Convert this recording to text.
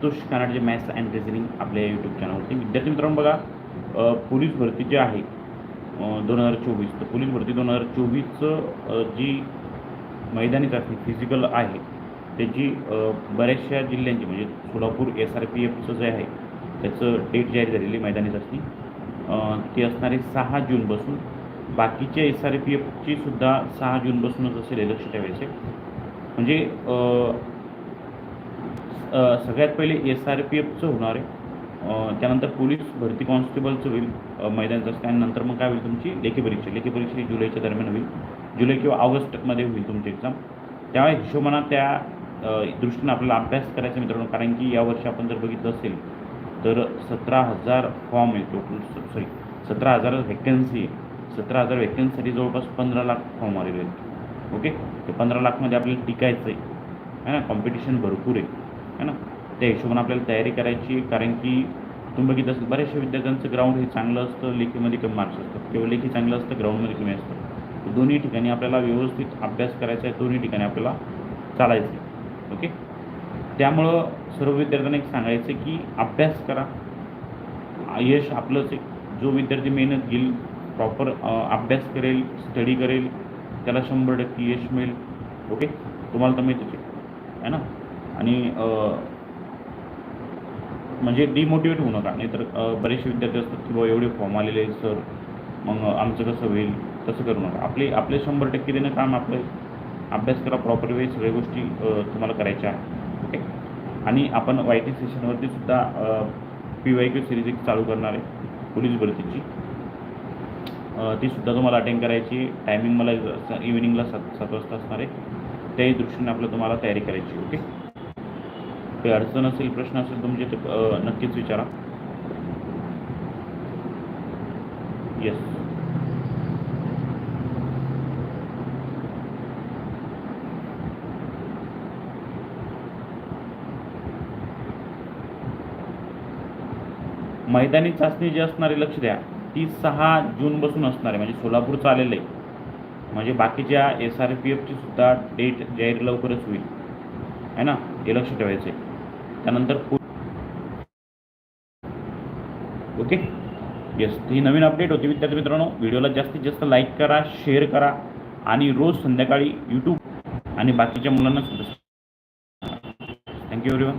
संतोष कानाडचे maths and reasoning आपल्या YouTube चॅनलवरती विद्यार्थी मित्रांनो बघा पोलीस भरती जी आहे दोन हजार चोवीस तर पोलीस भरती दोन हजार चोवीसचं जी मैदानी चाचणी फिजिकल आहे त्याची बऱ्याचशा जिल्ह्यांची म्हणजे सोलापूर एस आर पी एफचं जे आहे त्याचं डेट जाहीर झालेली मैदानी चाचणी. ती असणारी सहा जूनपासून बाकीच्या एस आर पी एफची सुद्धा सहा जूनपासूनच असेल हे लक्ष ठेवायचे. म्हणजे सगळ्यात पहिले एस आर पी एफचं होणार आहे. त्यानंतर पोलीस भरती कॉन्स्टेबलचं होईल मैदानचं मैदानाचं असतं आणि नंतर मग काय होईल तुमची? लेखी परीक्षा. लेखी परीक्षा ही जुलैच्या दरम्यान होईल. जुलै किंवा ऑगस्टमध्ये होईल तुमची एक्झाम त्यामुळे हिशोबानं त्या दृष्टीनं आपल्याला अभ्यास करायचा मित्रांनो. कारण की यावर्षी आपण जर बघितलं असेल तर सतरा हजार फॉर्म आहे टोटल सॉरी सतरा हजार व्हॅकन्सी आहे. सतरा हजार व्हॅकन्सीसाठी जवळपास पंधरा लाख फॉर्म आलेले आहेत. ओके? तर पंधरा लाखमध्ये आपल्याला टिकायचं आहे. है ना? कॉम्पिटिशन भरपूर आहे. है ना? त्या हिशोबाने आपल्याला तयारी करायची कारण की तुम्ही बघितलं असेल बऱ्याचशा विद्यार्थ्यांचं ग्राउंड हे चांगलं असतं लेखीमध्ये कमी मार्क्स असतात. किंवा लेखी चांगलं असतं ग्राउंडमध्ये कमी असतं. दोन्ही ठिकाणी आपल्याला व्यवस्थित अभ्यास करायचा आहे दोन्ही ठिकाणी आपल्याला चालायचं आहे. ओके? त्यामुळं सर्व विद्यार्थ्यांना एक सांगायचं आहे की अभ्यास करा. यश आपलंच एक जो विद्यार्थी मेहनत घेईल प्रॉपर अभ्यास करेल स्टडी करेल त्याला शंभर टक्के यश मिळेल. ओके? तुम्हाला तर माहितीच आहे. ना? आणि म्हणजे डिमोटिवेट होऊ नका. नाहीतर बरेचसे विद्यार्थी असतात की बाबा एवढे फॉर्म आलेले आहेत सर मग आमचं कसं होईल? तसं करू नका. आपले आपले शंभर टक्के देणं काम आपलं अभ्यास करा प्रॉपर वे सगळ्या गोष्टी तुम्हाला करायच्या आहे ओके? आणि आपण वाय टी सेशनवरती सुद्धा पी वाय क्यू सिरीज एक चालू करणार आहे पोलीस भरतीची. ती सुद्धा तुम्हाला अटेंड करायची टायमिंग मला इव्हिनिंगला सात सात वाजता असणार आहे. त्याही दृष्टीने आपलं तुम्हाला तयारी करायची ओके? काही अडचण असेल प्रश्न असेल तुमचे ते नक्कीच विचारा. येस मैदानी चाचणी जी असणार आहे लक्ष द्या. ती सहा जूनपासून असणार आहे. म्हणजे सोलापूर चालेल आहे. म्हणजे बाकीच्या एस आर पी एफची सुद्धा डेट जाहीर लवकरच होईल. आहे ना? हे लक्ष ठेवायचं आहे त्यानंतर ओके येस ही नवीन अपडेट होती विद्यार्थी मित्रांनो. व्हिडिओला जास्तीत जास्त लाईक करा शेअर करा आणि रोज संध्याकाळी यूट्यूब आणि बाकीच्या मुलांना सुद्धा. Thank you everyone